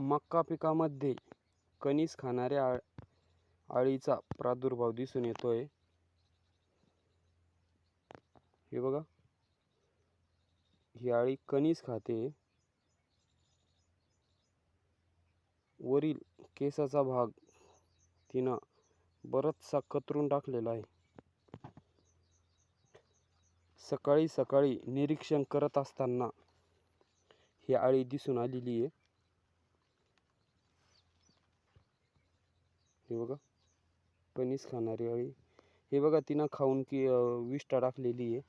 मका पिकामध्ये कणीस खाणाऱ्या आळीचा अळीचा प्रादुर्भाव दिसून येतोय. हे बघा. ही अळी कणीस खाते. वरील केसाचा भाग तिनं बराचसा कतरून टाकलेला आहे. सकाळी सकाळी निरीक्षण करत असताना ही आळी दिसून आलेली आहे. हे बघा. कणीस खाणारी अळी हे बघा तिनं खाऊन की विष्ठा टाकलेली आहे.